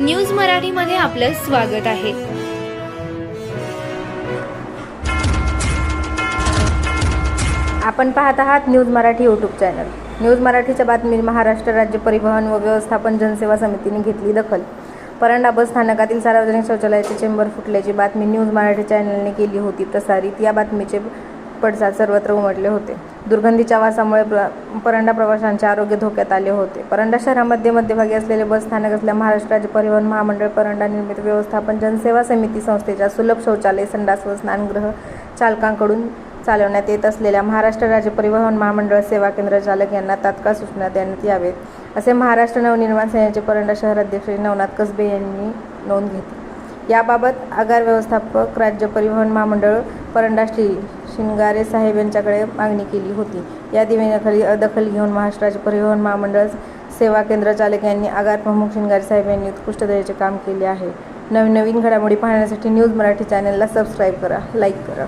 News मराठीमध्ये आपलं स्वागत आहे. आपण पाहत आहात news Marathi YouTube channel news मराठीच्या बातमी महाराष्ट्र राज्य परिवहन व व्यवस्थापन जनसेवा समितीने घेतली दखल. परंडा बस स्थानकातील सार्वजनिक शौचालयाचे चेंबर फुटल्याची बातमी न्यूज मराठी चॅनलने केली होती. प्रसारित या बातमीचे पडसाद सर्वत्र उमटले होते. दुर्गंधीच्या वासामुळे प्र परंडा प्रवाशांचे आरोग्य धोक्यात आले होते. परंडा शहरामध्ये मध्यभागी असलेले बस स्थानक असल्या महाराष्ट्र राज्य परिवहन महामंडळ परंडा निर्मित व्यवस्थापन जनसेवा समिती संस्थेच्या सुलभ शौचालय संडास व स्नानगृह चालकांकडून चालवण्यात येत असलेल्या महाराष्ट्र राज्य परिवहन महामंडळ सेवा केंद्र चालक यांना तात्काळ सूचना देण्यात यावेत असे महाराष्ट्र नवनिर्माण सेनेचे परंडा शहराध्यक्ष नवनाथ कसबे यांनी नोंद घेतली. याबाबत आगार व्यवस्थापक राज्य परिवहन महामंडळ परंडा श्री शिंगारे साहेब यांच्याकडे मागणी केली होती. या दिवेखाली दखल घेऊन महाराष्ट्राचे परिवहन महामंडळ सेवा केंद्र चालक यांनी आगार प्रमुख शिंगारे साहेब यांनी उत्कृष्ट दर्जाचे काम केले आहे. नवीन नवीन घडामोडी पाहण्यासाठी न्यूज मराठी चॅनलला सबस्क्राईब करा लाईक करा.